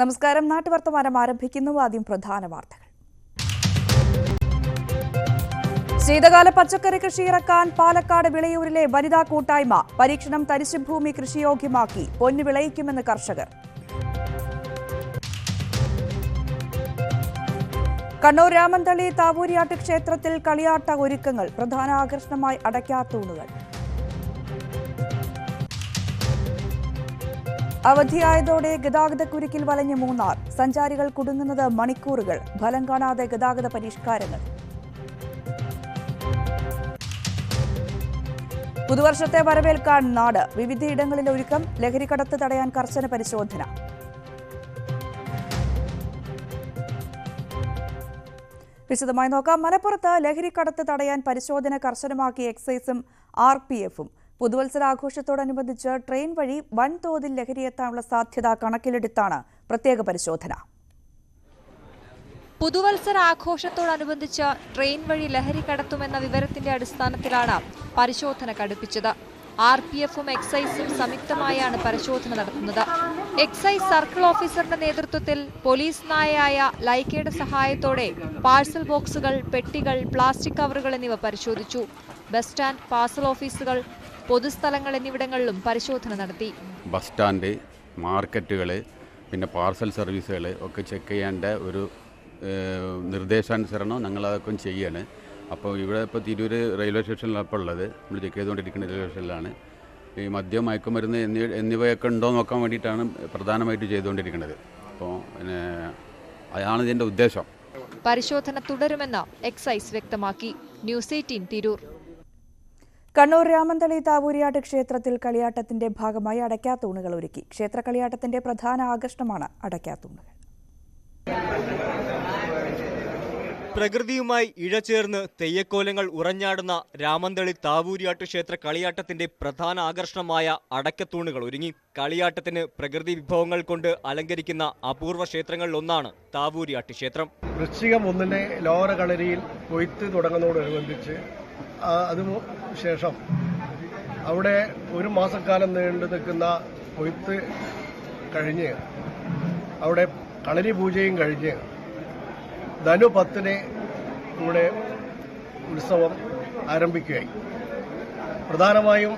നമസ്കാരം. നാട്ടുവർത്തമാനം ആരംഭിക്കുന്നു. ആദ്യം പ്രധാന വാർത്തകൾ. ശീതകാല പച്ചക്കറി കൃഷി ഇറക്കാൻ പാലക്കാട് വിളയൂരിലെ വനിതാ കൂട്ടായ്മ പരീക്ഷണം തരിശുഭൂമി കൃഷിയോഗ്യമാക്കി പൊന്നു വിളയിക്കുമെന്ന് കർഷകർ. കണ്ണൂർ രാമന്തളി താവൂരിയാട്ട് ക്ഷേത്രത്തിൽ കളിയാട്ട ഒരുക്കങ്ങൾ. പ്രധാന ആകർഷണമായി അടയ്ക്കാത്തൂണുകൾ അവധിയായതോടെ ഗതാഗതക്കുരുക്കിൽ വലഞ്ഞ് മൂന്നാർ. സഞ്ചാരികൾ കുടുങ്ങുന്നത് മണിക്കൂറുകൾ. ഫലം കാണാതെ ഗതാഗത പരിഷ്കാരങ്ങൾ. പുതുവർഷത്തെ വരവേൽക്കാൻ നാട്. വിവിധയിടങ്ങളിൽ ഒരുക്കം. ലഹരിക്കടത്ത് തടയാൻ കർശന പരിശോധന. വിശദമായി നോക്കാം. മലപ്പുറത്ത് ലഹരിക്കടത്ത് തടയാൻ പരിശോധന കർശനമാക്കി എക്സൈസും ആർ പി എഫും. പുതുവത്സരാഘോഷത്തോടനുബന്ധിച്ച് ട്രെയിൻ വഴി വൻതോതിൽ ലഹരിയെത്താനുള്ള സാധ്യത കണക്കിലെടുത്താണ് പ്രത്യേക പരിശോധന. പുതുവത്സര ആഘോഷത്തോടനുബന്ധിച്ച് ട്രെയിൻ വഴി ലഹരി കടത്തുമെന്ന വിവരത്തിന്റെ അടിസ്ഥാനത്തിലാണ് പരിശോധന കടുപ്പിച്ചത്. ആർ പി എഫും എക്സൈസും സംയുക്തമായാണ് പരിശോധന നടത്തുന്നത്. എക്സൈസ് സർക്കിൾ ഓഫീസറുടെ നേതൃത്വത്തിൽ പോലീസ് നായയായ ലൈക്കയുടെ സഹായത്തോടെ പാഴ്സൽ ബോക്സുകൾ പെട്ടികൾ പ്ലാസ്റ്റിക് കവറുകൾ എന്നിവ പരിശോധിച്ചു. ബസ് സ്റ്റാൻഡ് പാഴ്സൽ ഓഫീസുകൾ പൊതുസ്ഥലങ്ങൾ എന്നിവിടങ്ങളിലും പരിശോധന നടത്തി. ബസ് സ്റ്റാൻഡ് മാർക്കറ്റുകൾ പിന്നെ പാർസൽ സർവീസുകൾ ഒക്കെ ചെക്ക് ചെയ്യേണ്ട ഒരു നിർദ്ദേശാനുസരണം ഞങ്ങൾ അതൊക്കെ ചെയ്യാണ്. അപ്പോൾ ഇവിടെ ഇപ്പോൾ തിരൂർ റെയിൽവേ സ്റ്റേഷനിലാണ് ഇപ്പോൾ ഉള്ളത്. നമ്മൾ ചെക്ക് ചെയ്തുകൊണ്ടിരിക്കുന്ന റെയിൽവേ സ്റ്റേഷനിലാണ്. ഈ മദ്യം മയക്കുമരുന്ന് എന്നിവ എന്നിവയൊക്കെ ഉണ്ടോ നോക്കാൻ വേണ്ടിയിട്ടാണ് പ്രധാനമായിട്ട് ചെയ്തുകൊണ്ടിരിക്കുന്നത്. അപ്പോൾ പിന്നെ അതാണ് ഇതിന്റെ ഉദ്ദേശം. പരിശോധന തുടരുമെന്ന് എക്സൈസ് വ്യക്തമാക്കി. News eighteen Tirur. Kannur Ramanthali താവൂരിയാട്ട് ക്ഷേത്രത്തിൽ കളിയാട്ടത്തിന്റെ ഭാഗമായി അടയ്ക്കാത്തൂണുകൾ ഒരുക്കി. ക്ഷേത്ര കളിയാട്ടത്തിന്റെ പ്രധാന ആകർഷണമാണ് അടയ്ക്കാത്തൂണുകൾ. പ്രകൃതിയുമായി ഇഴചേർന്ന് തെയ്യക്കോലങ്ങൾ ഉറഞ്ഞാടുന്ന രാമന്തളി താവൂരിയാട്ട് ക്ഷേത്ര കളിയാട്ടത്തിന്റെ പ്രധാന ആകർഷണമായ അടക്കത്തൂണുകൾ ഒരുങ്ങി. കളിയാട്ടത്തിന് പ്രകൃതി വിഭവങ്ങൾ കൊണ്ട് അലങ്കരിക്കുന്ന അപൂർവ ക്ഷേത്രങ്ങളിലൊന്നാണ് താവൂരിയാട്ട് ക്ഷേത്രം. വൃശ്ചികം ഒന്നിന്റെ ലോറ കളരിയിൽ കൊയ്ത്ത് തുടങ്ങുന്നതോടനുബന്ധിച്ച് അതിനു ശേഷം അവിടെ ഒരു മാസക്കാലം നീണ്ടു നിൽക്കുന്ന കൊയ്ത്ത് കഴിഞ്ഞ് അവിടെ കളരി പൂജയും കഴിഞ്ഞ് ധനു പത്തിന് ഇവിടെ ഉത്സവം ആരംഭിക്കുകയായി. പ്രധാനമായും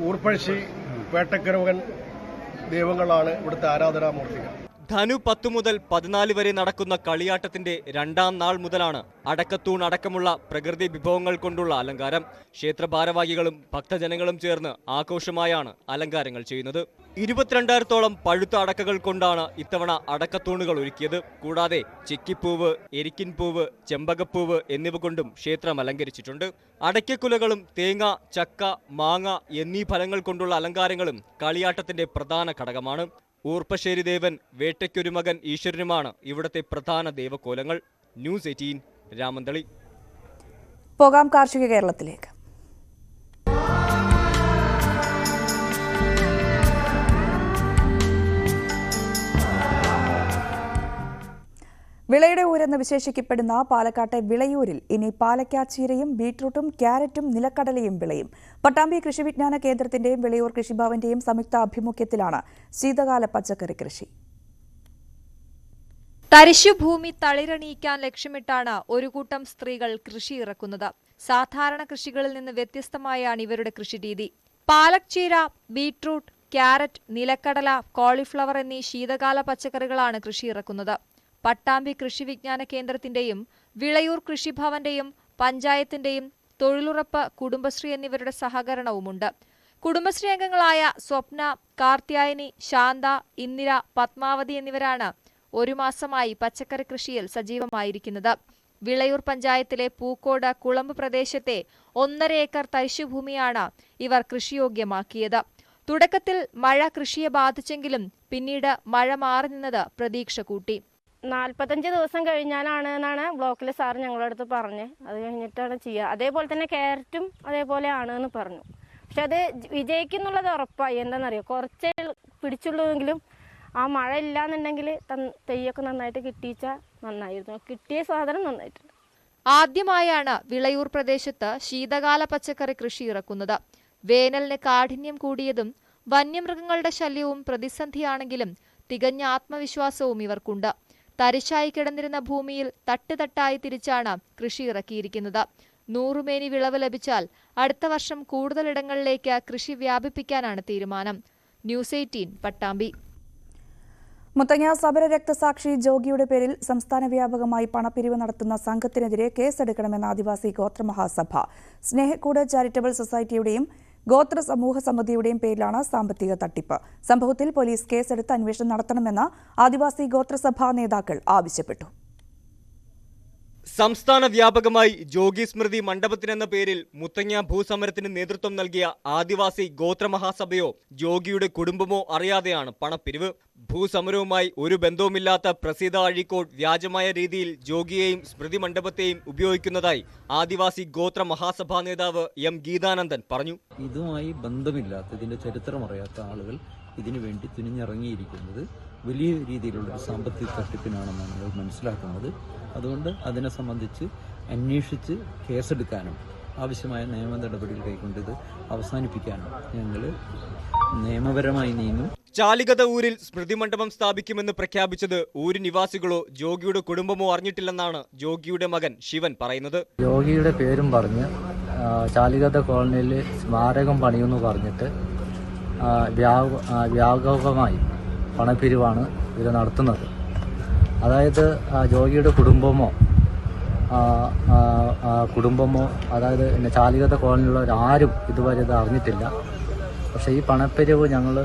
ഊർപ്പഴശ്ശി വേട്ടക്കരവൻ ദൈവങ്ങളാണ് ഇവിടുത്തെ ആരാധനാമൂർത്തികൾ. ധനു പത്തു മുതൽ പതിനാല് വരെ നടക്കുന്ന കളിയാട്ടത്തിന്റെ രണ്ടാം നാൾ മുതലാണ് അടക്കത്തൂൺ അടക്കമുള്ള പ്രകൃതി വിഭവങ്ങൾ കൊണ്ടുള്ള അലങ്കാരം. ക്ഷേത്ര ഭാരവാഹികളും ഭക്തജനങ്ങളും ചേർന്ന് ആഘോഷമായാണ് അലങ്കാരങ്ങൾ ചെയ്യുന്നത്. ഇരുപത്തിരണ്ടായിരത്തോളം പഴുത്ത അടക്കകൾ കൊണ്ടാണ് ഇത്തവണ അടക്കത്തൂണുകൾ ഒരുക്കിയത്. കൂടാതെ ചിക്കിപ്പൂവ് എരിക്കിൻ പൂവ് ചെമ്പകപ്പൂവ് എന്നിവ കൊണ്ടും ക്ഷേത്രം അലങ്കരിച്ചിട്ടുണ്ട്. അടയ്ക്കക്കുലകളും തേങ്ങ ചക്ക മാങ്ങ എന്നീ ഫലങ്ങൾ കൊണ്ടുള്ള അലങ്കാരങ്ങളും കളിയാട്ടത്തിന്റെ പ്രധാന ഘടകമാണ്. ഊർപ്പശ്ശേരി ദേവൻ വേട്ടയ്ക്കൊരു മകൻ ഈശ്വരനുമാണ് ഇവിടുത്തെ പ്രധാന ദേവകോലങ്ങൾ. News eighteen Ramanthali. പോകാം കാർഷിക കേരളത്തിലേക്ക്. വിളയുടെ ഊരെന്ന് വിശേഷിക്കപ്പെടുന്ന പാലക്കാട്ടെ വിളയൂരിൽ ഇനി പാലക്കാച്ചീരയും ബീട്രൂട്ടും ക്യാരറ്റും നിലക്കടലയും വിളയും. പട്ടാമ്പി കൃഷിവിജ്ഞാന കേന്ദ്രത്തിന്റെയും വിളയൂർ കൃഷിഭവന്റെയും സംയുക്ത ആഭിമുഖ്യത്തിലാണ് ശീതകാല പച്ചക്കറി കൃഷി. തരിശുഭൂമി തളിരണിയിക്കാൻ ലക്ഷ്യമിട്ടാണ് ഒരു കൂട്ടം സ്ത്രീകൾ കൃഷി ഇറക്കുന്നത്. സാധാരണ കൃഷികളിൽ നിന്ന് വ്യത്യസ്തമായാണ് ഇവരുടെ കൃഷിരീതി പാലക് ചീര ബീട്രൂട്ട് ക്യാരറ്റ് നിലക്കടല കോളിഫ്ലവർ എന്നീ ശീതകാല പച്ചക്കറികളാണ് കൃഷി ഇറക്കുന്നത്. പട്ടാമ്പി കൃഷി വിജ്ഞാന കേന്ദ്രത്തിന്റെയും വിളയൂർ കൃഷിഭവന്റെയും പഞ്ചായത്തിന്റെയും തൊഴിലുറപ്പ് കുടുംബശ്രീ എന്നിവരുടെ സഹകരണവുമുണ്ട്. കുടുംബശ്രീ അംഗങ്ങളായ സ്വപ്ന കാർത്യായനി ശാന്ത ഇന്ദിര പത്മാവതി എന്നിവരാണ് ഒരു മാസമായി പച്ചക്കറി കൃഷിയിൽ സജീവമായിരിക്കുന്നത്. വിളയൂർ പഞ്ചായത്തിലെ പൂക്കോട് കുളമ്പ് പ്രദേശത്തെ ഒന്നര ഏക്കർ തരിശുഭൂമിയാണ് ഇവർ കൃഷിയോഗ്യമാക്കിയത്. തുടക്കത്തിൽ മഴ കൃഷിയെ ബാധിച്ചെങ്കിലും പിന്നീട് മഴ മാറി നിന്നത് പ്രതീക്ഷ കൂട്ടി. നാൽപ്പത്തഞ്ച് ദിവസം കഴിഞ്ഞാലാണ് എന്നാണ് ബ്ലോക്കിലെ സാർ ഞങ്ങളുടെ അടുത്ത് പറഞ്ഞത് അത് കഴിഞ്ഞിട്ടാണ് ചെയ്യുക. അതേപോലെ തന്നെ ക്യാരറ്റും അതേപോലെ ആണ് എന്ന് പറഞ്ഞു. പക്ഷെ അത് വിജയിക്കുന്നുള്ളത് ഉറപ്പായി. എന്താണെന്നറിയോ? കുറച്ചേ പിടിച്ചുള്ളൂവെങ്കിലും ആ മഴ ഇല്ലാന്നുണ്ടെങ്കിൽ തെയ്യൊക്കെ നന്നായിട്ട് കിട്ടിയിച്ചാൽ നന്നായിരുന്നു. കിട്ടിയ സാധനം നന്നായിട്ടുണ്ട്. ആദ്യമായാണ് വിളയൂർ പ്രദേശത്ത് ശീതകാല പച്ചക്കറി കൃഷി ഇറക്കുന്നത്. വേനലിന് കാഠിന്യം കൂടിയതും വന്യമൃഗങ്ങളുടെ ശല്യവും പ്രതിസന്ധിയാണെങ്കിലും തികഞ്ഞ ആത്മവിശ്വാസവും ഇവർക്കുണ്ട്. തരിശായി കിടന്നിരുന്ന ഭൂമിയിൽ തട്ടുതട്ടായി തിരിച്ചാണ് കൃഷി ഇറക്കിയിരിക്കുന്നത്. നൂറുമേനി വിളവ് ലഭിച്ചാൽ അടുത്ത വർഷം കൂടുതലിടങ്ങളിലേക്ക് കൃഷി വ്യാപിപ്പിക്കാനാണ് തീരുമാനം. News eighteen Pattambi. മുത്തങ്ങ സമര രക്തസാക്ഷി ജോഗിയുടെ പേരിൽ സംസ്ഥാന വ്യാപകമായി പണപ്പിരിവ് നടത്തുന്ന സംഘത്തിനെതിരെ കേസെടുക്കണമെന്ന ആദിവാസി ഗോത്രമഹാസഭ. സ്നേഹക്കൂട് ചാരിറ്റബിൾ സൊസൈറ്റിയുടെയും ഗോത്ര സമൂഹ സമിതിയുടെയും പേരിലാണ് സാമ്പത്തിക തട്ടിപ്പ്. സംഭവത്തിൽ പോലീസ് കേസെടുത്ത് അന്വേഷണം നടത്തണമെന്ന് ആദിവാസി ഗോത്രസഭാ നേതാക്കൾ ആവശ്യപ്പെട്ടു. സംസ്ഥാന വ്യാപകമായി ജോഗി സ്മൃതി മണ്ഡപത്തിനെന്ന പേരിൽ മുത്തങ്ങ ഭൂസമരത്തിന് നേതൃത്വം നൽകിയ ആദിവാസി ഗോത്രമഹാസഭയോ ജോഗിയുടെ കുടുംബമോ അറിയാതെയാണ് പണപ്പിരിവ്. ഭൂസമരവുമായി ഒരു ബന്ധവുമില്ലാത്ത പ്രസീത അഴീക്കോട് വ്യാജമായ രീതിയിൽ ജോഗിയെയും സ്മൃതി മണ്ഡപത്തെയും ഉപയോഗിക്കുന്നതായി ആദിവാസി ഗോത്ര മഹാസഭാ നേതാവ് എം ഗീതാനന്ദൻ പറഞ്ഞു. ഇതുമായി ബന്ധമില്ലാത്ത ഇതിന്റെ ചരിത്രം അറിയാത്ത ആളുകൾ ഇതിനു വേണ്ടി തുനിഞ്ഞിറങ്ങിയിരിക്കുന്നത് വലിയ രീതിയിലുള്ള ഒരു സാമ്പത്തിക തട്ടിപ്പിനാണെന്നാണ് ഞങ്ങൾ മനസ്സിലാക്കുന്നത്. അതുകൊണ്ട് അതിനെ സംബന്ധിച്ച് അന്വേഷിച്ച് കേസെടുക്കാനും ആവശ്യമായ നിയമ നടപടികൾ കൈക്കൊണ്ട് ഇത് അവസാനിപ്പിക്കാനും ഞങ്ങൾ നിയമപരമായി നീങ്ങും ചാലികത ഊരിൽ സ്മൃതി മണ്ഡപം സ്ഥാപിക്കുമെന്ന് പ്രഖ്യാപിച്ചത് ഊരി നിവാസികളോ ജോഗിയുടെ കുടുംബമോ അറിഞ്ഞിട്ടില്ലെന്നാണ് ജോഗിയുടെ മകൻ ശിവൻ പറയുന്നത്. ജോഗിയുടെ പേരും പറഞ്ഞ് ചാലികത കോളനിയിൽ സ്മാരകം പണിയുമെന്ന് പറഞ്ഞിട്ട് വ്യാപകമായി പണപ്പിരിവാണ് ഇവർ നടത്തുന്നത്. അതായത് ആ, യോഗിയുടെ കുടുംബമോ കുടുംബമോ അതായത് പിന്നെ ചാലികത കോളനിയിലുള്ളവർ ആരും ഇതുവരെ ഇത് അറിഞ്ഞിട്ടില്ല. പക്ഷേ ഈ പണപ്പിരിവ് ഞങ്ങൾ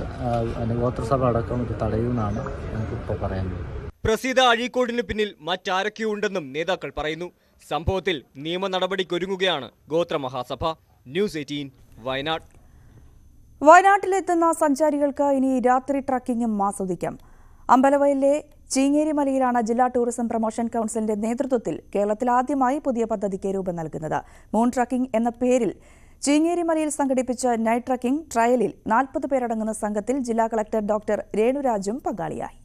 ഗോത്രസഭ അടക്കം ഇത് തടയുമെന്നാണ് ഞങ്ങൾക്കിപ്പോൾ പറയാനുള്ളത്. പ്രസിദ്ധ അഴീക്കോടിന് പിന്നിൽ മറ്റാരൊക്കെയുണ്ടെന്നും നേതാക്കൾ പറയുന്നു. സംഭവത്തിൽ നിയമ നടപടിക്കൊരുങ്ങുകയാണ് ഗോത്ര മഹാസഭ ന്യൂസ് എയ്റ്റീൻ വയനാട്. വയനാട്ടിലെത്തുന്ന സഞ്ചാരികൾക്ക് ഇനി രാത്രി ട്രക്കിംഗും ആസ്വദിക്കാം. അമ്പലവയലിലെ ചീങ്ങേരി മലയിലാണ് ജില്ലാ ടൂറിസം പ്രൊമോഷൻ കൌൺസിലിന്റെ നേതൃത്വത്തിൽ കേരളത്തിൽ ആദ്യമായി പുതിയ പദ്ധതിക്ക് രൂപം നൽകുന്നത്. മൂൺ ട്രക്കിംഗ് എന്ന പേരിൽ ചീങ്ങേരി മലയിൽ സംഘടിപ്പിച്ച നൈറ്റ് ട്രക്കിംഗ് ട്രയലിൽ നാൽപ്പത് പേരടങ്ങുന്ന സംഘത്തിൽ ജില്ലാ കളക്ടർ ഡോക്ടർ രേണുരാജും പങ്കാളിയായി.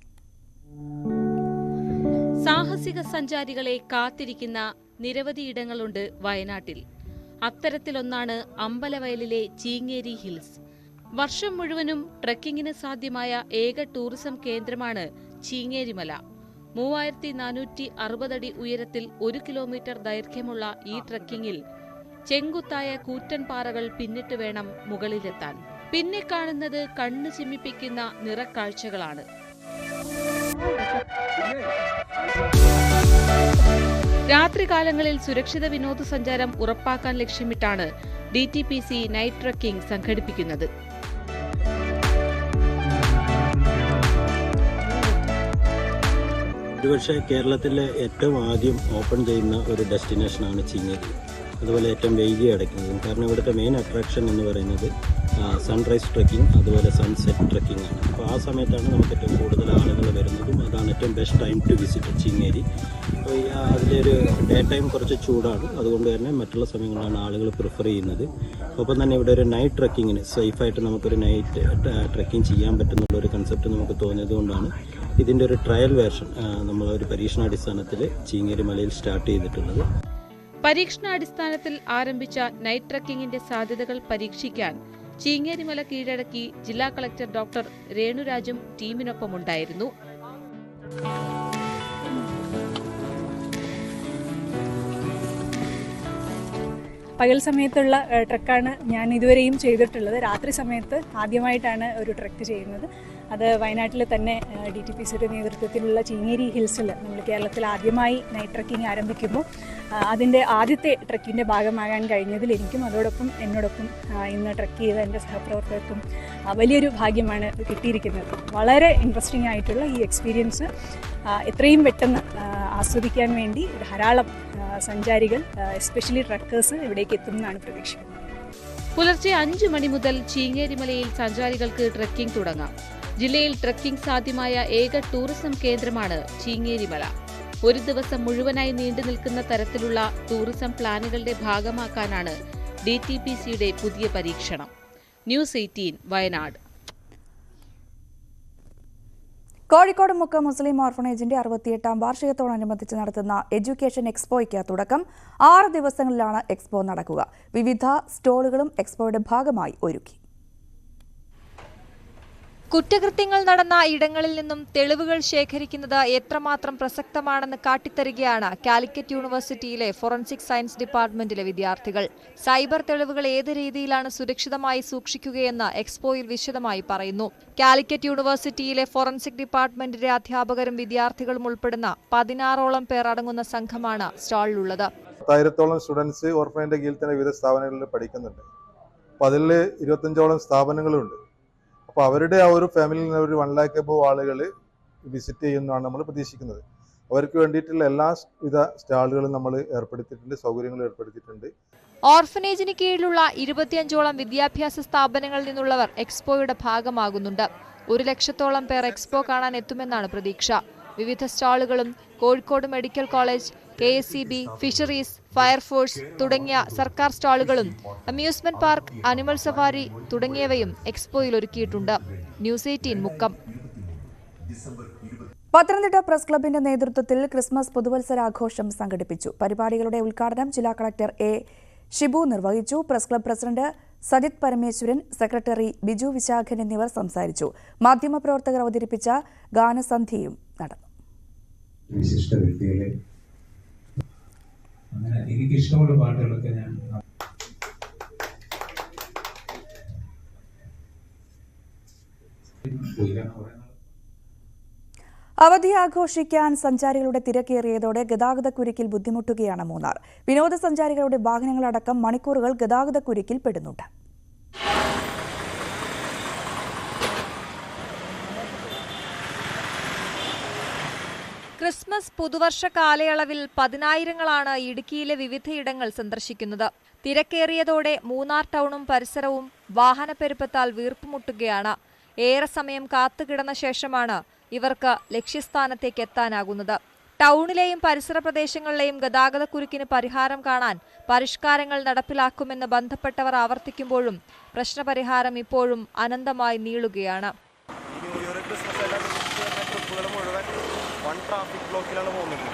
സാഹസിക സഞ്ചാരികളെ കാത്തിരിക്കുന്ന നിരവധി ഇടങ്ങളുണ്ട് വയനാട്ടിൽ. അത്തരത്തിലൊന്നാണ് അമ്പലവയലിലെ ചീങ്ങേരി ഹിൽസ്. വർഷം മുഴുവനും ട്രക്കിങ്ങിന് സാധ്യമായ ഏക ടൂറിസം കേന്ദ്രമാണ് ചീങ്ങേരിമല. മൂവായിരത്തി നാനൂറ്റി അറുപതടി ഉയരത്തിൽ ഒരു കിലോമീറ്റർ ദൈർഘ്യമുള്ള ഈ ട്രക്കിങ്ങിൽ ചെങ്കുത്തായ കൂറ്റൻ പാറകൾ പിന്നിട്ട് വേണം മുകളിലെത്താൻ. പിന്നെ കാണുന്നത് കണ്ണു ചിമ്മിപ്പിക്കുന്ന നിറക്കാഴ്ചകളാണ്. രാത്രികാലങ്ങളിൽ സുരക്ഷിത വിനോദസഞ്ചാരം ഉറപ്പാക്കാൻ ലക്ഷ്യമിട്ടാണ് D T P C night trekking സംഘടിപ്പിക്കുന്നത്. ഒരുപക്ഷെ കേരളത്തിലെ ഏറ്റവും ആദ്യം ഓപ്പൺ ചെയ്യുന്ന ഒരു ഡെസ്റ്റിനേഷനാണ് ചിങ്ങേരി അതുപോലെ ഏറ്റവും വൈകി അടയ്ക്കുന്നതും. കാരണം ഇവിടുത്തെ മെയിൻ അട്രാക്ഷൻ എന്ന് പറയുന്നത് സൺറൈസ് ട്രക്കിംഗ് അതുപോലെ സൺസെറ്റ് ട്രക്കിംഗ് ആണ്. അപ്പോൾ ആ സമയത്താണ് നമുക്ക് ഏറ്റവും കൂടുതൽ ആളുകൾ വരുന്നതും അതാണ് ഏറ്റവും best time to visit Chingeri. അതിലൊരു ഡേ ടൈം കുറച്ച് ചൂടാണ്. അതുകൊണ്ട് തന്നെ മറ്റുള്ള സമയങ്ങളിലാണ് ആളുകൾ പ്രിഫർ ചെയ്യുന്നത്. ഒപ്പം തന്നെ ഇവിടെ ഒരു നൈറ്റ് ട്രക്കിങ്ങിന് സേഫായിട്ട് നമുക്കൊരു നൈറ്റ് ട്രക്കിംഗ് ചെയ്യാൻ പറ്റുന്നുള്ള ഒരു കൺസെപ്റ്റ് നമുക്ക് തോന്നിയത് കൊണ്ടാണ് ഇതിന്റെ ഒരു ട്രയൽ വേർഷൻ നമ്മൾ ഒരു പരീക്ഷണാടിസ്ഥാനത്തിൽ ചീങ്ങേരി മലയിൽ സ്റ്റാർട്ട് ചെയ്തിട്ടുള്ളത്. പരീക്ഷണാടിസ്ഥാനത്തിൽ ആരംഭിച്ച നൈറ്റ് ട്രക്കിങ്ങിന്റെ സാധ്യതകൾ പരീക്ഷിക്കാൻ ചീങ്ങേരിമല കീഴടക്കി ജില്ലാ കളക്ടർ ഡോക്ടർ രേണുരാജും ടീമിനൊപ്പം ഉണ്ടായിരുന്നു പകൽ സമയത്തുള്ള ട്രക്കാണ് ഞാൻ ഇതുവരെയും ചെയ്തിട്ടുള്ളത്. രാത്രി സമയത്ത് ആദ്യമായിട്ടാണ് ഒരു ട്രക്ക് ചെയ്യുന്നത്. അത് വയനാട്ടിൽ തന്നെ ഡി ടി പി സിയുടെ നേതൃത്വത്തിലുള്ള ചീങ്ങേരി ഹിൽസിൽ നമ്മൾ കേരളത്തിൽ ആദ്യമായി നൈറ്റ് ട്രക്കിംഗ് ആരംഭിക്കുമ്പോൾ അതിന്റെ ആദ്യത്തെ ട്രക്കിന്റെ ഭാഗമാകാൻ കഴിഞ്ഞതിൽ എനിക്കും അതോടൊപ്പം എന്നോടൊപ്പം ഇന്ന് ട്രക്ക് ചെയ്ത എന്റെ സഹപ്രവർത്തകർക്കും വലിയൊരു ഭാഗ്യമാണ് കിട്ടിയിരിക്കുന്നത്. വളരെ ഇൻട്രസ്റ്റിംഗ് ആയിട്ടുള്ള ഈ എക്സ്പീരിയൻസ് എത്രയും പെട്ടെന്ന് ആസ്വദിക്കാൻ വേണ്ടി ധാരാളം സഞ്ചാരികൾ എസ്പെഷ്യലി ട്രക്കേഴ്സ് ഇവിടേക്ക് എത്തുമെന്നാണ് പ്രതീക്ഷിക്കുന്നത്. പുലർച്ചെ അഞ്ചു മണി മുതൽ ചീങ്ങേരിമലയിൽ സഞ്ചാരികൾക്ക് ട്രക്കിംഗ് തുടങ്ങാം. ജില്ലയിൽ ട്രക്കിംഗ് സാധ്യമായ ഏക ടൂറിസം കേന്ദ്രമാണ് ചീങ്ങേരിമല. ഒരു ദിവസം മുഴുവനായി നീണ്ടു നിൽക്കുന്ന തരത്തിലുള്ള ടൂറിസം പ്ലാനുകളുടെ ഭാഗമാക്കാനാണ് ഡി ടി പി സിയുടെ പുതിയ പരീക്ഷണം. News eighteen Wayanad. കോഴിക്കോട് മുക്ക മുസ്ലിം ഓർഫണേജിന്റെ അറുപത്തിയെട്ടാം വാർഷികത്തോടനുബന്ധിച്ച് നടത്തുന്ന എഡ്യൂക്കേഷൻ എക്സ്പോയ്ക്ക് തുടക്കം. ആറ് ദിവസങ്ങളിലാണ് എക്സ്പോ നടക്കുക. വിവിധ സ്റ്റോളുകളും എക്സ്പോയുടെ ഭാഗമായി ഒരുക്കി. കുറ്റകൃത്യങ്ങൾ നടന്ന ഇടങ്ങളിൽ നിന്നും തെളിവുകൾ ശേഖരിക്കുന്നത് എത്രമാത്രം പ്രസക്തമാണെന്ന് കാട്ടിത്തരികയാണ് കാലിക്കറ്റ് യൂണിവേഴ്സിറ്റിയിലെ ഫോറൻസിക് സയൻസ് ഡിപ്പാർട്ട്മെന്റിലെ വിദ്യാർത്ഥികൾ. സൈബർ തെളിവുകൾ ഏത് രീതിയിലാണ് സുരക്ഷിതമായി സൂക്ഷിക്കുകയെന്ന് എക്സ്പോയിൽ വിശദമായി പറയുന്നു. കാലിക്കറ്റ് യൂണിവേഴ്സിറ്റിയിലെ ഫോറൻസിക് ഡിപ്പാർട്ട്മെന്റിലെ അധ്യാപകരും വിദ്യാർത്ഥികളും ഉൾപ്പെടുന്ന പതിനാറോളം പേർ അടങ്ങുന്ന സംഘമാണ് സ്റ്റാളിലുള്ളത്. പത്തായിരത്തോളം സ്റ്റുഡൻസ് ഓർഫനൈന്റെ കീഴിൽ തന്നെ വിവിധ സ്ഥാപനങ്ങളിൽ പഠിക്കുന്നുണ്ട്. അപ്പോൾ അതിൽ ഇരുപത്തഞ്ചോളം സ്ഥാപനങ്ങളുണ്ട്. അപ്പോൾ അവരുടെ ആ ഒരു ഫാമിലിയിൽ നിന്ന് ഒരു വൺ ലാക്ക് എബോ ആളുകൾ വിസിറ്റ് ചെയ്യുന്നതാണ് നമ്മൾ പ്രതീക്ഷിക്കുന്നത്. അവർക്ക് വേണ്ടിയിട്ടുള്ള എല്ലാ വിധ സ്റ്റാളുകളും നമ്മൾ ഏർപ്പെടുത്തിയിട്ടുണ്ട് സൗകര്യങ്ങളും ഏർപ്പെടുത്തിയിട്ടുണ്ട്. ഓർഫനേജിന് കീഴിലുള്ള ഇരുപത്തിയഞ്ചോളം വിദ്യാഭ്യാസ സ്ഥാപനങ്ങളിൽ നിന്നുള്ളവർ എക്സ്പോയുടെ ഭാഗമാകുന്നുണ്ട്. ഒരു ലക്ഷത്തോളം പേർ എക്സ്പോ കാണാൻ എത്തുമെന്നാണ് പ്രതീക്ഷ. വിവിധ സ്റ്റാളുകളും Kozhikode medical college K S C B fisheries fire force തുടങ്ങിയ സർക്കാർ സ്റ്റാളുകളും അമ്യൂസ്മെന്റ് പാർക്ക് അനിമൽ സഫാരി തുടങ്ങിയവയും എക്സ്പോയിൽ ഒരുക്കിയിട്ടുണ്ട്. News eighteen Mukkam. Pathanamthitta press ക്ലബിന്റെ നേതൃത്വത്തിൽ ക്രിസ്മസ് പുതുവത്സരാഘോഷം സംഘടിപ്പിച്ചു. പരിപാടികളുടെ ഉദ്ഘാടനം ജില്ലാ കളക്ടർ എ ഷിബു നിർവഹിച്ചു. Press club president Sajith Parameswaran secretary Biju Vishakhan എന്നിവർ സംസാരിച്ചു. മാധ്യമപ്രവർത്തകർ അവതരിപ്പിച്ച ഗാനസന്ധ്യയും നടന്നു. വിശിഷ്ട വ്യക്തികളെ അങ്ങനെ എനിക്ക് ഇഷ്ടമുള്ള പാട്ടുകളൊക്കെ ഞാൻ അവധി ആഘോഷിക്കാൻ സഞ്ചാരികളുടെ തിരക്കേറിയതോടെ ഗതാഗതക്കുരുക്കിൽ ബുദ്ധിമുട്ടുകയാണ് മൂന്നാർ. വിനോദസഞ്ചാരികളുടെ വാഹനങ്ങളടക്കം മണിക്കൂറുകൾ ഗതാഗതക്കുരുക്കിൽ പെടുന്നുണ്ട്. ക്രിസ്മസ് പുതുവർഷ കാലയളവിൽ പതിനായിരങ്ങളാണ് ഇടുക്കിയിലെ വിവിധയിടങ്ങൾ സന്ദർശിക്കുന്നത്. തിരക്കേറിയതോടെ മൂന്നാർ ടൗണും പരിസരവും വാഹനപ്പെരുപ്പത്താൽ വീർപ്പുമുട്ടുകയാണ്. ഏറെ സമയം കാത്തുകിടന്ന ശേഷമാണ് ഇവർക്ക് ലക്ഷ്യസ്ഥാനത്തേക്ക് എത്താനാകുന്നത്. ടൗണിലെയും പരിസര പ്രദേശങ്ങളിലെയും ഗതാഗതക്കുരുക്കിന് പരിഹാരം കാണാൻ പരിഷ്കാരങ്ങൾ നടപ്പിലാക്കുമെന്ന് ബന്ധപ്പെട്ടവർ ആവർത്തിക്കുമ്പോഴും പ്രശ്നപരിഹാരം ഇപ്പോഴും അനന്തമായി നീളുകയാണ് ന്യൂ ഇയർ ക്രിസ്മസ് എല്ലാം ട്രിപ്പുകൾ മുഴുവൻ ട്രാഫിക് ബ്ലോക്കിലാണ് പോകുന്നത്.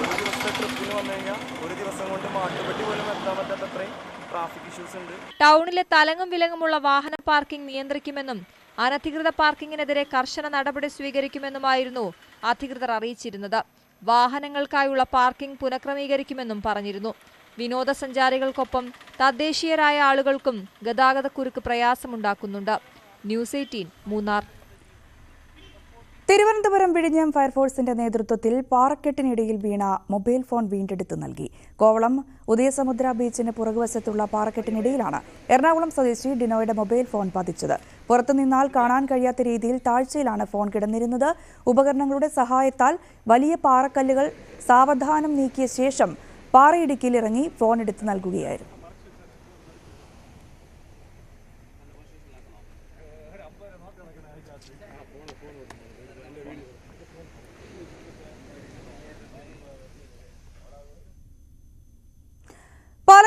ഒരു ദിവസത്തെ ട്രിപ്പിന് വന്നു കഴിഞ്ഞാൽ ഒരു ദിവസം കൊണ്ട് മാട്ടുപെട്ടി പോലും എത്താൻ പറ്റാത്തത്രയും ട്രാഫിക് ഇഷ്യൂസ് ഉണ്ട്. ടൗണിലെ തലങ്ങും വിലങ്ങുമുള്ള വാഹന പാർക്കിംഗ് നിയന്ത്രിക്കുമെന്നും അനധികൃത പാർക്കിങ്ങിനെതിരെ കർശന നടപടി സ്വീകരിക്കുമെന്നുമായിരുന്നു അധികൃതർ അറിയിച്ചിരുന്നത്. വാഹനങ്ങൾക്കായുള്ള പാർക്കിംഗ് പുനഃക്രമീകരിക്കുമെന്നും പറഞ്ഞിരുന്നു. വിനോദസഞ്ചാരികൾക്കൊപ്പം തദ്ദേശീയരായ ആളുകൾക്കും ഗതാഗതക്കുരുക്ക് പ്രയാസമുണ്ടാക്കുന്നുണ്ട്. News eighteen Munnar. തിരുവനന്തപുരം വിഴിഞ്ഞം ഫയർഫോഴ്സിന്റെ നേതൃത്വത്തിൽ പാറക്കെട്ടിനിടയിൽ വീണ മൊബൈൽ ഫോൺ വീണ്ടെടുത്ത് നൽകി. കോവളം ഉദയസമുദ്ര ബീച്ചിന് പുറകുവശത്തുള്ള പാറക്കെട്ടിനിടയിലാണ് എറണാകുളം സ്വദേശി ഡിനോയുടെ മൊബൈൽ ഫോൺ പതിച്ചത്. പുറത്തുനിന്നാൽ കാണാൻ കഴിയാത്ത രീതിയിൽ താഴ്ചയിലാണ് ഫോൺ കിടന്നിരുന്നത്. ഉപകരണങ്ങളുടെ സഹായത്താൽ വലിയ പാറക്കല്ലുകൾ സാവധാനം നീക്കിയ ശേഷം പാറയിടുക്കിയിലിറങ്ങി ഫോൺ എടുത്തു നൽകുകയായിരുന്നു.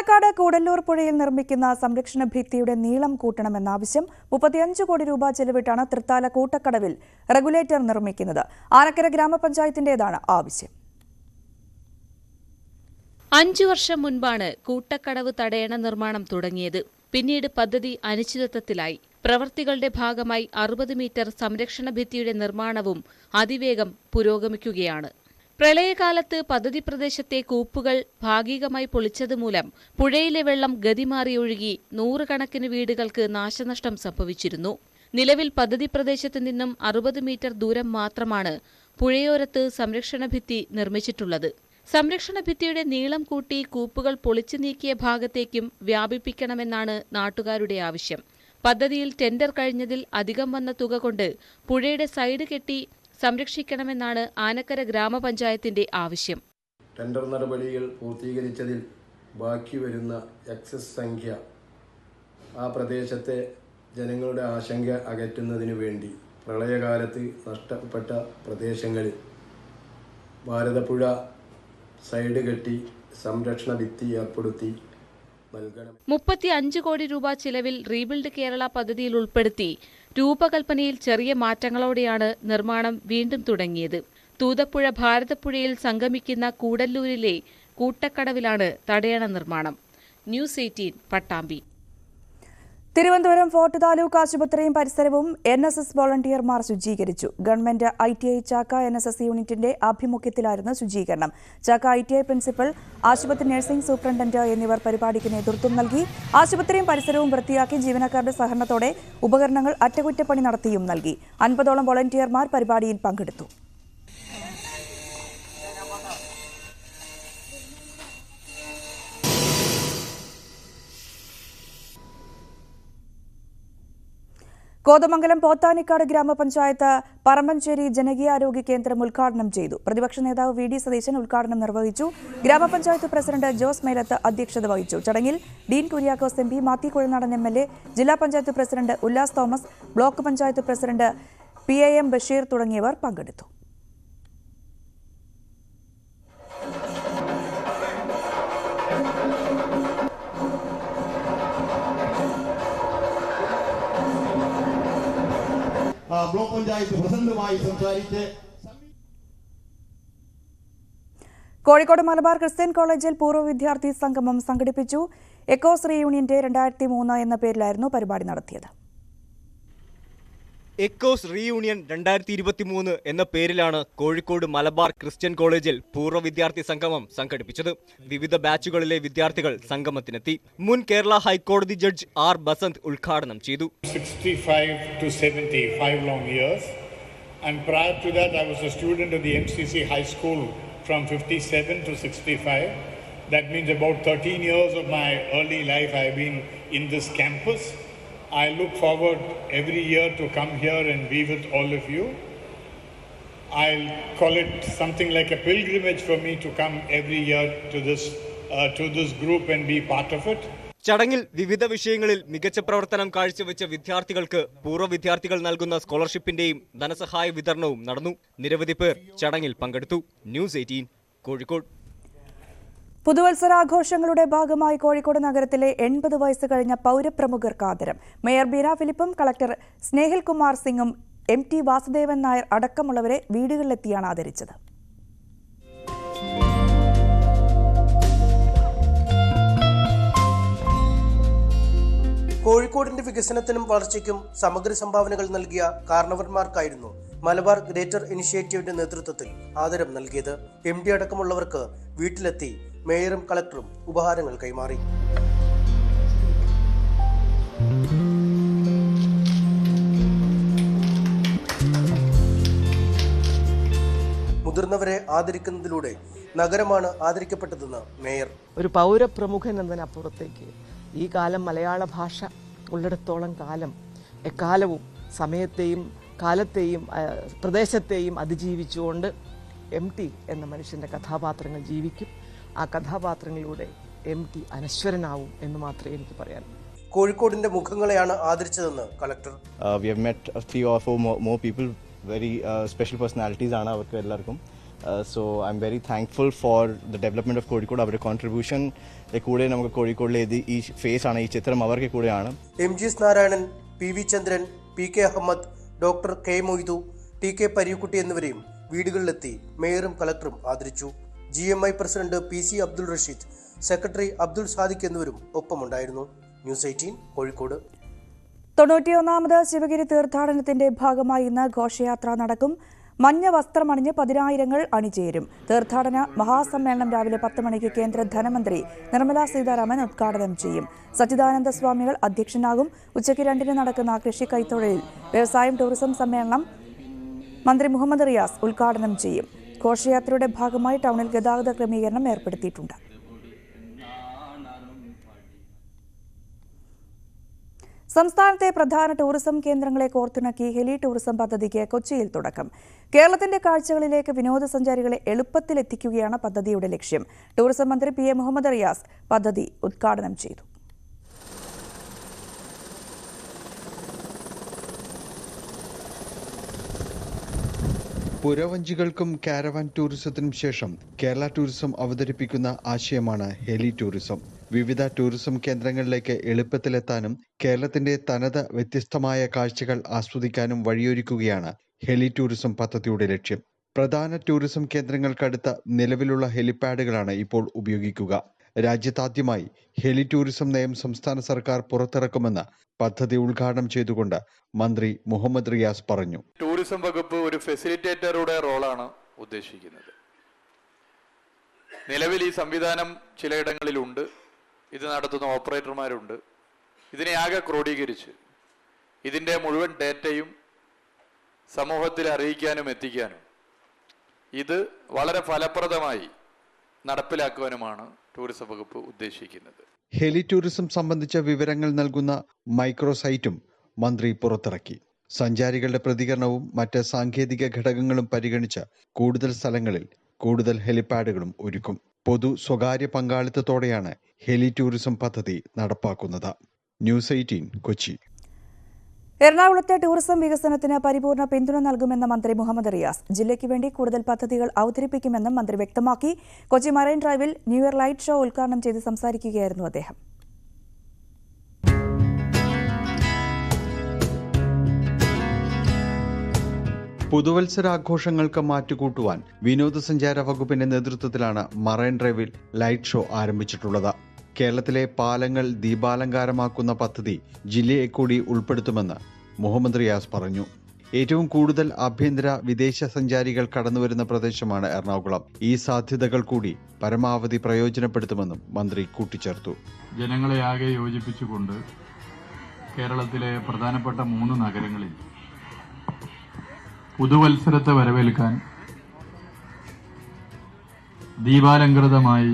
പാലക്കാട് കൂടല്ലൂർ പുഴയിൽ നിർമ്മിക്കുന്ന സംരക്ഷണ ഭിത്തിയുടെ നീളം കൂട്ടണമെന്ന ആവശ്യം മുപ്പത്തിയഞ്ച് കോടി രൂപ ചെലവിട്ടാണ് തൃത്താല കൂട്ടക്കടവിൽ റെഗുലേറ്റർ നിർമ്മിക്കുന്നത്. ആനക്കര ഗ്രാമപഞ്ചായത്തിന്റേതാണ് ആവശ്യം. അഞ്ചു വർഷം മുൻപാണ് കൂട്ടക്കടവ് തടയണ നിർമ്മാണം തുടങ്ങിയത്. പിന്നീട് പദ്ധതി അനിശ്ചിതത്വത്തിലായി. പ്രവൃത്തികളുടെ ഭാഗമായി അറുപത് മീറ്റർ സംരക്ഷണ ഭിത്തിയുടെ നിർമ്മാണവും അതിവേഗം പുരോഗമിക്കുകയാണ്. പ്രളയകാലത്ത് പദ്ധതി പ്രദേശത്തെ കൂപ്പുകൾ ഭാഗികമായി പൊളിച്ചതുമൂലം പുഴയിലെ വെള്ളം ഗതിമാറി ഒഴുകി നൂറുകണക്കിന് വീടുകൾക്ക് നാശനഷ്ടം സംഭവിച്ചിരുന്നു. നിലവിൽ പദ്ധതി പ്രദേശത്ത് നിന്നും അറുപത് മീറ്റർ ദൂരം മാത്രമാണ് പുഴയോരത്ത് സംരക്ഷണ ഭിത്തി നിർമ്മിച്ചിട്ടുള്ളത്. സംരക്ഷണ ഭിത്തിയുടെ നീളം കൂട്ടി കൂപ്പുകൾ പൊളിച്ചു നീക്കിയ ഭാഗത്തേക്കും വ്യാപിപ്പിക്കണമെന്നാണ് നാട്ടുകാരുടെ ആവശ്യം. പദ്ധതിയിൽ ടെൻഡർ കഴിഞ്ഞതിൽ അധികം വന്ന തുക കൊണ്ട് പുഴയുടെ സൈഡ് കെട്ടി സംരക്ഷിക്കണമെന്നാണ് ആനക്കര ഗ്രാമപഞ്ചായത്തിന്റെ ആവശ്യം. ടെൻഡർ നടപടികൾ പൂർത്തീകരിച്ചതിൽ ബാക്കി വരുന്ന എക്സസ് സംഖ്യ ആ പ്രദേശത്തെ ജനങ്ങളുടെ ആശങ്ക അകറ്റുന്നതിനു വേണ്ടി പ്രളയകാലത്ത് നഷ്ടപ്പെട്ട പ്രദേശങ്ങളിൽ ഭാരതപ്പുഴ സൈഡ് കെട്ടി സംരക്ഷണ ഭിത്തി ഏർപ്പെടുത്തി മുപ്പത്തി അഞ്ച് കോടി രൂപ ചിലവിൽ റീബിൽഡ് കേരള പദ്ധതിയിൽ ഉൾപ്പെടുത്തി രൂപകൽപ്പനയിൽ ചെറിയ മാറ്റങ്ങളോടെയാണ് നിർമ്മാണം വീണ്ടും തുടങ്ങിയത്. തൂതപ്പുഴ ഭാരതപ്പുഴയിൽ സംഗമിക്കുന്ന കൂടല്ലൂരിലെ കൂട്ടക്കടവിലാണ് തടയണ നിർമ്മാണം. News eighteen Pattambi. Thiruvananthapuram fort taluk ആശുപത്രിയും പരിസരവും എൻ എസ് എസ് വോളണ്ടിയർമാർ ശുചീകരിച്ചു. Government I T I Chakka N S S യൂണിറ്റിന്റെ ആഭിമുഖ്യത്തിലായിരുന്നു ശുചീകരണം. Chakka I T I principal ആശുപത്രി നഴ്സിംഗ് സൂപ്രണ്ടന്റ് എന്നിവർ പരിപാടിക്ക് നേതൃത്വം നൽകി. ആശുപത്രിയും പരിസരവും വൃത്തിയാക്കി ജീവനക്കാരുടെ സഹകരണത്തോടെ ഉപകരണങ്ങൾ അറ്റകുറ്റപ്പണി നടത്തിയും നൽകി. അൻപതോളം വോളണ്ടിയർമാർ പരിപാടിയിൽ പങ്കെടുത്തു. കോതമംഗലം പോത്താനിക്കാട് ഗ്രാമപഞ്ചായത്ത് പറമ്പഞ്ചേരി ജനകീയാരോഗ്യ കേന്ദ്രം ഉദ്ഘാടനം ചെയ്തു. പ്രതിപക്ഷ നേതാവ് വി ഡി സതീശൻ ഉദ്ഘാടനം നിർവഹിച്ചു. ഗ്രാമപഞ്ചായത്ത് പ്രസിഡന്റ് ജോസ് മേലത്ത് അധ്യക്ഷത വഹിച്ചു. ചടങ്ങിൽ Dean Kuriakose M P Mathew Kuzhalnadan M L A ജില്ലാ panchayat president Ullas Thomas block panchayat president P A M Basheer തുടങ്ങിയവർ പങ്കെടുത്തു. ബ്ലോക്ക് പഞ്ചായത്ത് പ്രസിഡന്റുമായി സംസാരിച്ച് കോഴിക്കോട് മലബാർ ക്രിസ്ത്യൻ കോളേജിൽ പൂർവ വിദ്യാർത്ഥി സംഗമം സംഘടിപ്പിച്ചു. എക്കോസ് റീയൂണിയന്റെ രണ്ടായിരത്തി മൂന്ന് എന്ന പേരിലായിരുന്നു പരിപാടി നടത്തിയത്. എക്കോസ് റീയൂണിയൻ രണ്ടായിരത്തി ഇരുപത്തി മൂന്ന് എന്ന പേരിലാണ് കോഴിക്കോട് മലബാർ ക്രിസ്ത്യൻ കോളേജിൽ പൂർവ വിദ്യാർത്ഥി സംഗമം സംഘടിപ്പിച്ചത് വിവിധ ബാച്ചുകളിലെ വിദ്യാർത്ഥികൾ സംഗമത്തിനെത്തി മുൻ കേരള ഹൈക്കോടതി ജഡ്ജ് ആർ ബസന്ത് ഉദ്ഘാടനം ചെയ്തു 65 to 70, five long years. And prior to that, I was a student of the MCC High School from 57 to 65. That means about 13 years of my early life I've been in this campus. I look forward every year to come here and be with all of you. I'll call it something like a pilgrimage for me to come every year to this uh, to this group and be part of it. ചടങ്ങിൽ വിവിധ വിഷയങ്ങളിൽ മികച്ച പ്രവർത്തനം കാഴ്ചവെച്ച വിദ്യാർത്ഥികൾക്ക് പൂർവ വിദ്യാർത്ഥികൾ നൽകുന്ന സ്കോളർഷിപ്പിന്റെയും ധനസഹായ വിതരണവും നടന്നു നിരവധി പേർ ചടങ്ങിൽ പങ്കെടുത്തു ന്യൂസ് എയ്റ്റീൻ കോഴിക്കോട് പുതുവത്സരാഘോഷങ്ങളുടെ ഭാഗമായി കോഴിക്കോട് നഗരത്തിലെ എൺപത് വയസ്സ് കഴിഞ്ഞ പൗരപ്രമുഖർക്ക് ആദരം. മേയർ ബീന ഫിലിപ്പും കളക്ടർ സ്നേഹിൽ കുമാർ സിംഗും എം ടി വാസുദേവൻ നായർ അടക്കമുള്ളവരെ വീടുകളിലെത്തിയാണ് ആദരിച്ചത്. കോഴിക്കോടിന്റെ വികസനത്തിനും വളർച്ചയ്ക്കും സമഗ്ര സംഭാവനകൾ നൽകിയ കാരണവന്മാർക്കായിരുന്നു മലബാർ ഗ്രേറ്റർ ഇനിഷ്യേറ്റീവിന്റെ നേതൃത്വത്തിൽ ആദരം നൽകിയത്. എം ഡി അടക്കമുള്ളവർക്ക് വീട്ടിലെത്തി മേയറും കളക്ടറും ഉപഹാരങ്ങൾ കൈമാറി. മുതിർന്നവരെ ആദരിക്കുന്നതിലൂടെ നഗരമാണ് ആദരിക്കപ്പെട്ടതെന്ന് മേയർ. ഒരു പൗരപ്രമുഖൻ എന്നതിനപ്പുറത്തേക്ക് ഈ കാലം മലയാള ഭാഷ ഉള്ളിടത്തോളം കാലം. എക്കാലവും സമയത്തെയും കാലത്തെയും പ്രദേശത്തെയും അതിജീവിച്ചുകൊണ്ട് എം ടി എന്ന മനുഷ്യന്റെ കഥാപാത്രങ്ങൾ ജീവിക്കും. ആ കഥാപാത്രങ്ങളിലൂടെ എം ടി അനശ്വരനാവും എന്ന് മാത്രമേ എനിക്ക് പറയാനുള്ളൂ കോഴിക്കോടിന്റെ മുഖങ്ങളെയാണ് ആദരിച്ചതെന്ന് collector very special personalities met a three or four more, more people, very uh, special personalities ആണ് അവർക്ക് എല്ലാവർക്കും. So I am very thankful for the development of Kozhikode അവരുടെ കോൺട്രിബ്യൂഷൻ കൂടെ നമുക്ക് കോഴിക്കോടിലെ ഇത് ഈ ഫേസ് ആണ് ഈ ചിത്രം അവർക്ക് കൂടെയാണ്. M G S Narayanan P V Chandran P K Ahmed doctor K Moidu T K Pareekutty എന്നിവരെയും വീടുകളിലെത്തി മേയറും കളക്ടറും ആദരിച്ചു. G M I president P C Abdul Rasheed secretary Abdul Sadiq എന്നിവരും ഒപ്പമുണ്ടായിരുന്നു. News eighteen Kozhikode. തൊണ്ണൂറ്റിയൊന്നാമത് ശിവഗിരി തീർത്ഥാടനത്തിന്റെ ഭാഗമായി ഇന്ന് ഘോഷയാത്ര നടക്കും. മഞ്ഞ വസ്ത്രമണിഞ്ഞ് പതിനായിരങ്ങൾ അണിചേരും. തീർത്ഥാടന മഹാസമ്മേളനം രാവിലെ പത്ത് മണിക്ക് കേന്ദ്ര ധനമന്ത്രി നിർമ്മലാ സീതാരാമൻ ഉദ്ഘാടനം ചെയ്യും. സച്ചിദാനന്ദ സ്വാമികൾ അധ്യക്ഷനാകും. ഉച്ചയ്ക്ക് രണ്ടിന് നടക്കുന്ന കൃഷി കൈത്തൊഴിൽ വ്യവസായം ടൂറിസം സമ്മേളനം മന്ത്രി മുഹമ്മദ് റിയാസ് ഉദ്ഘാടനം ചെയ്യും. ഘോഷയാത്രയുടെ ഭാഗമായി ടൗണിൽ ഗതാഗത ക്രമീകരണം ഏർപ്പെടുത്തിയിട്ടുണ്ട്. സംസ്ഥാനത്തെ പ്രധാന ടൂറിസം കേന്ദ്രങ്ങളെ കോർത്തിണക്കി ഹെലി ടൂറിസം പദ്ധതിക്ക് കൊച്ചിയിൽ തുടക്കം. കേരളത്തിന്റെ കാഴ്ചകളിലേക്ക് വിനോദസഞ്ചാരികളെ എളുപ്പത്തിൽ എത്തിക്കുകയാണ് പദ്ധതിയുടെ ലക്ഷ്യം. ടൂറിസം മന്ത്രി പി എ മുഹമ്മദ് റിയാസ് പദ്ധതി ഉദ്ഘാടനം ചെയ്തു. പുരവഞ്ചികൾക്കും കാരവാൻ ടൂറിസത്തിനും ശേഷം കേരള ടൂറിസം അവതരിപ്പിക്കുന്ന ആശയമാണ് ഹെലി ടൂറിസം. വിവിധ ടൂറിസം കേന്ദ്രങ്ങളിലേക്ക് എളുപ്പത്തിലെത്താനും കേരളത്തിന്റെ തനത് വ്യത്യസ്തമായ കാഴ്ചകൾ ആസ്വദിക്കാനും വഴിയൊരുക്കുകയാണ് ഹെലി ടൂറിസം പദ്ധതിയുടെ ലക്ഷ്യം. പ്രധാന ടൂറിസം കേന്ദ്രങ്ങൾക്കടുത്ത നിലവിലുള്ള ഹെലിപാഡുകളാണ് ഇപ്പോൾ ഉപയോഗിക്കുക. രാജ്യത്താദ്യമായി ഹെലി ടൂറിസം നയം സംസ്ഥാന സർക്കാർ പുറത്തിറക്കുമെന്ന് പദ്ധതി ഉദ്ഘാടനം ചെയ്തുകൊണ്ട് മന്ത്രി മുഹമ്മദ് റിയാസ് പറഞ്ഞു. ടൂറിസം വകുപ്പ് ഒരു ഫെസിലിറ്റേറ്ററുടെ റോളാണ് ഉദ്ദേശിക്കുന്നത്. നിലവിൽ ഈ സംവിധാനം ചിലയിടങ്ങളിലുണ്ട്. ഇത് നടത്തുന്ന ഓപ്പറേറ്റർമാരുണ്ട്. ഇതിനെ ആകെ ക്രോഡീകരിച്ച് ഇതിന്റെ മുഴുവൻ ഡേറ്റയും സമൂഹത്തിൽ അറിയിക്കാനും എത്തിക്കാനും ഇത് വളരെ ഫലപ്രദമായി നടപ്പിലാക്കുവാനുമാണ് ടൂറിസം വകുപ്പ് ഉദ്ദേശിക്കുന്നത്. ഹെലി ടൂറിസം സംബന്ധിച്ച വിവരങ്ങൾ നൽകുന്ന മൈക്രോസൈറ്റും മന്ത്രി പുറത്തിറക്കി. സഞ്ചാരികളുടെ പ്രതികരണവും മറ്റ് സാങ്കേതിക ഘടകങ്ങളും പരിഗണിച്ച് കൂടുതൽ സ്ഥലങ്ങളിൽ കൂടുതൽ ഹെലിപാഡുകളും ഒരുക്കും. പൊതു സ്വകാര്യ പങ്കാളിത്തത്തോടെയാണ് ഹെലി ടൂറിസം പദ്ധതി നടപ്പാക്കുന്നത്. News eighteen Kochi. എറണാകുളത്തെ ടൂറിസം വികസനത്തിന് പരിപൂർണ പിന്തുണ നൽകുമെന്ന മന്ത്രി മുഹമ്മദ് റിയാസ്. ജില്ലയ്ക്ക് വേണ്ടി കൂടുതൽ പദ്ധതികൾ അവതരിപ്പിക്കുമെന്നും മന്ത്രി വ്യക്തമാക്കി. കൊച്ചി മറൈൻ ഡ്രൈവിൽ ന്യൂ ഇയർ ലൈറ്റ് ഷോ ഉദ്ഘാടനം ചെയ്ത് സംസാരിക്കുകയായിരുന്നു അദ്ദേഹം. പുതുവത്സരാഘോഷങ്ങൾക്ക് മാറ്റുകൂട്ടുവാൻ വിനോദസഞ്ചാര വകുപ്പിന്റെ നേതൃത്വത്തിലാണ് മറൈൻ ഡ്രൈവിൽ ലൈറ്റ് ഷോ ആരംഭിച്ചിട്ടുള്ളത്. കേരളത്തിലെ പാലങ്ങൾ ദീപാലങ്കാരമാക്കുന്ന പദ്ധതി ജില്ലയെ കൂടി ഉൾപ്പെടുത്തുമെന്ന് മുഹമ്മദ് റിയാസ് പറഞ്ഞു. ഏറ്റവും കൂടുതൽ ആഭ്യന്തര വിദേശ സഞ്ചാരികൾ കടന്നുവരുന്ന പ്രദേശമാണ് എറണാകുളം. ഈ സാധ്യതകൾ കൂടി പരമാവധി പ്രയോജനപ്പെടുത്തുമെന്നും മന്ത്രി കൂട്ടിച്ചേർത്തു. ജനങ്ങളെ ആകെ യോജിപ്പിച്ചുകൊണ്ട് കേരളത്തിലെ പ്രധാനപ്പെട്ട മൂന്ന് നഗരങ്ങളിൽ പുതുവത്സരത്തെ വരവേൽക്കാൻ ദീപാലങ്കൃതമായി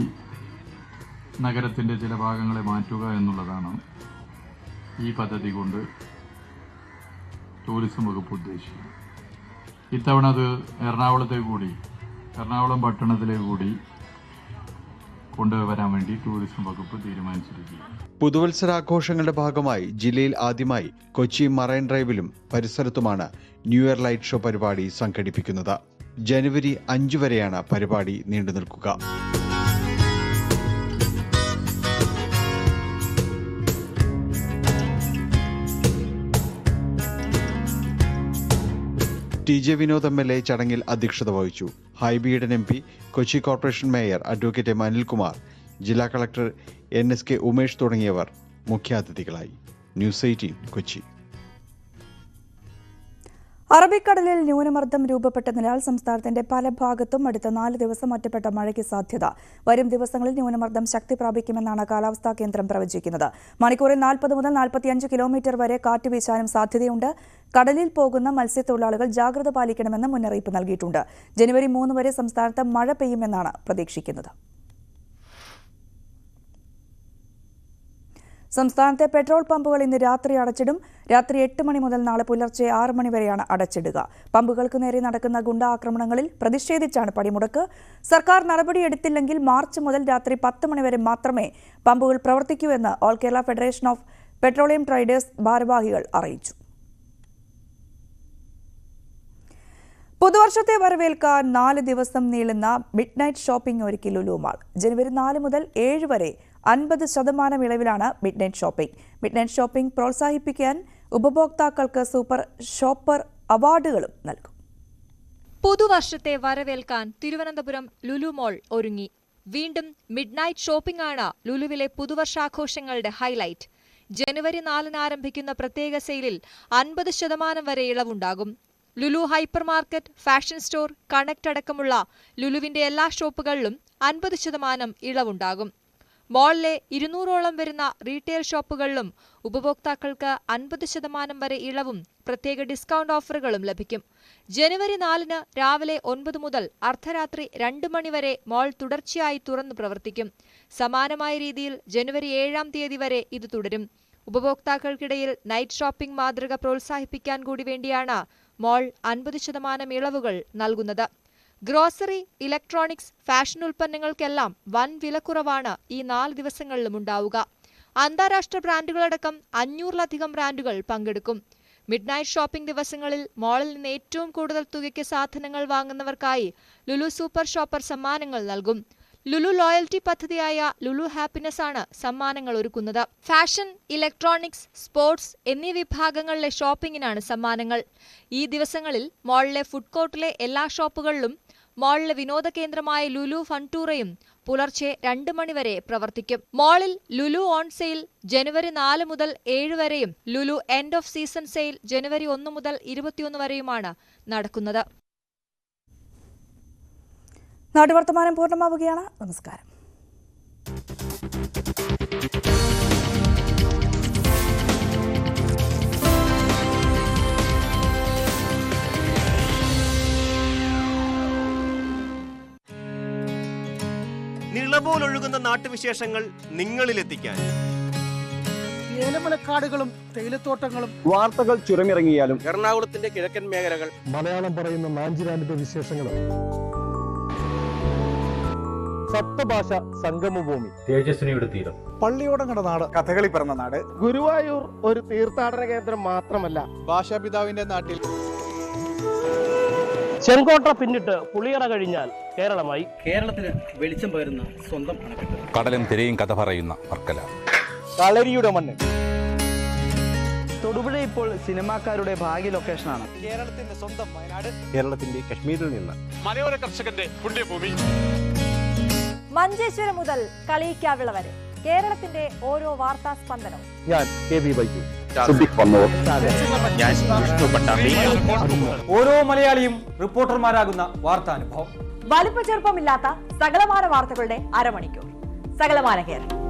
നഗരത്തിന്റെ ചില ഭാഗങ്ങളെ മാറ്റുക എന്നുള്ളതാണ് ഈ പദ്ധതി കൊണ്ട് ടൂറിസം വകുപ്പ് ഉദ്ദേശിക്കുന്നത് ഇത്തവണ അത് എറണാകുളത്തെ കൂടി എറണാകുളം പട്ടണത്തിലെ കൂടി കൊണ്ടുവരാൻ വേണ്ടി ടൂറിസം വകുപ്പ് തീരുമാനിച്ചിരിക്കുകയാണ്. പുതുവത്സരാഘോഷങ്ങളുടെ ഭാഗമായി ജില്ലയിൽ ആദ്യമായി കൊച്ചി മറൈൻ ഡ്രൈവിലും പരിസരത്തുമാണ് ന്യൂ ഇയർ ലൈറ്റ് ഷോ പരിപാടി സംഘടിപ്പിക്കുന്നത്. ജനുവരി അഞ്ചു വരെയാണ് പരിപാടി നീണ്ടു നിൽക്കുക T J Vinod M L A ചടങ്ങിൽ അധ്യക്ഷത വഹിച്ചു. ഹൈബിയുടെ M P Kochi corporation mayor advocate M Anilkumar ജില്ലാ collector N S K Umesh തുടങ്ങിയവർ മുഖ്യാതിഥികളായി. News eighteen Kochi. അറബിക്കടലിൽ ന്യൂനമർദ്ദം രൂപപ്പെട്ടതിനാൽ സംസ്ഥാനത്തിന്റെ പല ഭാഗത്തും അടുത്ത നാല് ദിവസം ഒറ്റപ്പെട്ട മഴയ്ക്ക് സാധ്യത. വരും ദിവസങ്ങളിൽ ന്യൂനമർദ്ദം ശക്തി പ്രാപിക്കുമെന്നാണ് കാലാവസ്ഥാ കേന്ദ്രം പ്രവചിക്കുന്നത്. മണിക്കൂറിൽ നാൽപ്പത് മുതൽ നാൽപ്പത്തിയഞ്ച് കിലോമീറ്റർ വരെ കാറ്റ് വീശാനും സാധ്യതയുണ്ട്. കടലിൽ പോകുന്ന മത്സ്യത്തൊഴിലാളികൾ ജാഗ്രത പാലിക്കണമെന്ന് മുന്നറിയിപ്പ് നൽകിയിട്ടുണ്ട്. ജനുവരി മൂന്ന് വരെ സംസ്ഥാനത്ത് മഴ പെയ്യുമെന്നാണ് പ്രതീക്ഷിക്കുന്നത്. സംസ്ഥാനത്തെ പെട്രോൾ പമ്പുകൾ ഇന്ന് രാത്രി അടച്ചിടും. രാത്രി എട്ട് മണി മുതൽ നാളെ പുലർച്ചെ ആറ് മണി വരെയാണ് അടച്ചിടുക. പമ്പുകൾക്ക് നേരെ നടക്കുന്ന ഗുണ്ടാ ആക്രമണങ്ങളിൽ പ്രതിഷേധിച്ചാണ് പണിമുടക്ക്. സർക്കാർ നടപടിയെടുത്തില്ലെങ്കിൽ മാർച്ച് മുതൽ രാത്രി പത്ത് മണിവരെ മാത്രമേ പമ്പുകൾ പ്രവർത്തിക്കൂ എന്ന് all Kerala federation of petroleum traders ഭാരവാഹികൾ അറിയിച്ചു. പുതുവർഷത്തെ വരവേൽക്കാൻ നാല് ദിവസം നീളുന്ന മിഡ് നൈറ്റ് ഷോപ്പിംഗ് ഒരുക്കി ലുലു മാൾ. ജനുവരി നാല് മുതൽ ഏഴ് വരെ അൻപത് ശതമാനം ഇളവിലാണ് midnight shopping. Midnight shopping പ്രോത്സാഹിപ്പിക്കാൻ ഉപഭോക്താക്കൾക്ക് സൂപ്പർ ഷോപ്പർ അവാർഡുകളും നൽകും. പുതുവർഷത്തെ വരവേൽക്കാൻ തിരുവനന്തപുരം ലുലു മോൾ ഒരുങ്ങി. വീണ്ടും മിഡ് നൈറ്റ് ഷോപ്പിംഗ് ആണ് ലുലുവിലെ പുതുവർഷാഘോഷങ്ങളുടെ ഹൈലൈറ്റ്. ജനുവരി നാലിന് ആരംഭിക്കുന്ന പ്രത്യേക സെയിലിൽ അൻപത് ശതമാനം വരെ ഇളവുണ്ടാകും. Lulu hypermarket fashion store connect അടക്കമുള്ള ലുലുവിന്റെ എല്ലാ ഷോപ്പുകളിലും അൻപത് ശതമാനം ഇളവുണ്ടാകും. മോളിലെ ഇരുന്നൂറോളം വരുന്ന റീറ്റെയിൽ ഷോപ്പുകളിലും ഉപഭോക്താക്കൾക്ക് അൻപത് ശതമാനം വരെ ഇളവും പ്രത്യേക ഡിസ്കൗണ്ട് ഓഫറുകളും ലഭിക്കും. ജനുവരി നാലിന് രാവിലെ ഒൻപത് മുതൽ അർദ്ധരാത്രി രണ്ട് മണിവരെ മോൾ തുടർച്ചയായി തുറന്നു പ്രവർത്തിക്കും. സമാനമായ രീതിയിൽ ജനുവരി ഏഴാം തീയതി വരെ ഇത് തുടരും. ഉപഭോക്താക്കൾക്കിടയിൽ നൈറ്റ് ഷോപ്പിംഗ് മാതൃക പ്രോത്സാഹിപ്പിക്കാൻ കൂടി വേണ്ടിയാണ് മോൾ അൻപത് ശതമാനം ഇളവുകൾ നൽകുന്നത്. ഗ്രോസറി ഇലക്ട്രോണിക്സ് ഫാഷൻ ഉൽപ്പന്നങ്ങൾക്കെല്ലാം വൻ വിലക്കുറവാണ് ഈ നാല് ദിവസങ്ങളിലും ഉണ്ടാവുക. അന്താരാഷ്ട്ര ബ്രാൻഡുകളടക്കം അഞ്ഞൂറിലധികം ബ്രാൻഡുകൾ പങ്കെടുക്കും. മിഡ് നൈറ്റ് ഷോപ്പിംഗ് ദിവസങ്ങളിൽ മോളിൽ നിന്ന് ഏറ്റവും കൂടുതൽ തുകയ്ക്ക് സാധനങ്ങൾ വാങ്ങുന്നവർക്കായി ലുലു സൂപ്പർ ഷോപ്പർ സമ്മാനങ്ങൾ നൽകും. ലുലു ലോയൽറ്റി പദ്ധതിയായ ലുലു ഹാപ്പിനെസ് ആണ് സമ്മാനങ്ങൾ ഒരുക്കുന്നത്. ഫാഷൻ ഇലക്ട്രോണിക്സ് സ്പോർട്സ് എന്നീ വിഭാഗങ്ങളിലെ ഷോപ്പിംഗിനാണ് സമ്മാനങ്ങൾ. ഈ ദിവസങ്ങളിൽ മോളിലെ ഫുഡ് കോർട്ടിലെ എല്ലാ ഷോപ്പുകളിലും മോളിലെ വിനോദ കേന്ദ്രമായ ലുലു ഫൺടൂറയും പുലർച്ചെ രണ്ട് മണിവരെ പ്രവർത്തിക്കും. മോളിൽ ലുലു ഓൺ സെയിൽ ജനുവരി നാല് മുതൽ ഏഴ് വരെയും Lulu end of season sale ജനുവരി ഒന്ന് മുതൽ ഇരുപത്തിയൊന്ന് വരെയുമാണ് നടക്കുന്നത്. നാട്ടുവർത്തമാനം പൂർണമാവുകയാണ്. നമസ്കാരം. നിളപോലൊഴുകുന്ന നാട്ടുവിശേഷങ്ങൾ നിങ്ങളിലെത്തിക്കാൻ. ഏലമലക്കാടുകളും തേയിലത്തോട്ടങ്ങളും വാർത്തകൾ ചുരമിറങ്ങിയാലും എറണാകുളത്തിന്റെ കിഴക്കൻ മേഖലകൾ മലയാളം പറയുന്ന മാഞ്ചിരാനിന്റെ വിശേഷങ്ങളും സപ്തഭാഷ സംഗമഭൂമി. തേജസ്വിനിയുടെ തീരം. പള്ളിയോടങ്ങട നാട്. കഥകളി പിറന്ന നാട്. ഗുരുവായൂർ ഒരു തീർത്ഥാടന കേന്ദ്രം മാത്രമല്ല. ഭാഷാപിതാവിന്റെ നാട്ടിൽ ചെങ്കോട്ട പിന്നിട്ട് പുളിയറ കഴിഞ്ഞാൽ കേരളമായി. കേരളത്തിന് വെളിച്ചം പകരുന്ന സ്വന്തം അണക്കെട്ട്. കടലും തിരയും കഥ പറയുന്ന വർക്കല. കളരിയുടെ മണ്ണ്. തൊടുപുഴ ഇപ്പോൾ സിനിമാക്കാരുടെ ഭാഗ്യ ലൊക്കേഷനാണ് കേരളത്തിന്റെ സ്വന്തം വയനാട്. കേരളത്തിന്റെ കശ്മീരിൽ നിന്ന്. മലയോര കർഷകന്റെ പുണ്യഭൂമി. മഞ്ചേശ്വരം മുതൽ കളിയിക്കാവിള വരെ. കേരളത്തിന്റെ ഓരോ വാർത്താ സ്പന്ദനവും. ഞാൻ കെ വി ബൈജു ഓരോ മലയാളിയും റിപ്പോർട്ടർമാരാകുന്ന വാർത്താനുഭവം. വലിപ്പ ചെറുപ്പമില്ലാത്ത സകലമാന വാർത്തകളുടെ അരമണിക്കൂർ. സകലമാന കേരളം.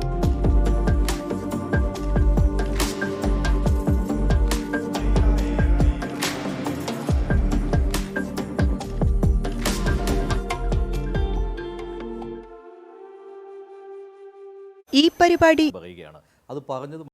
പരിപാടി. അത്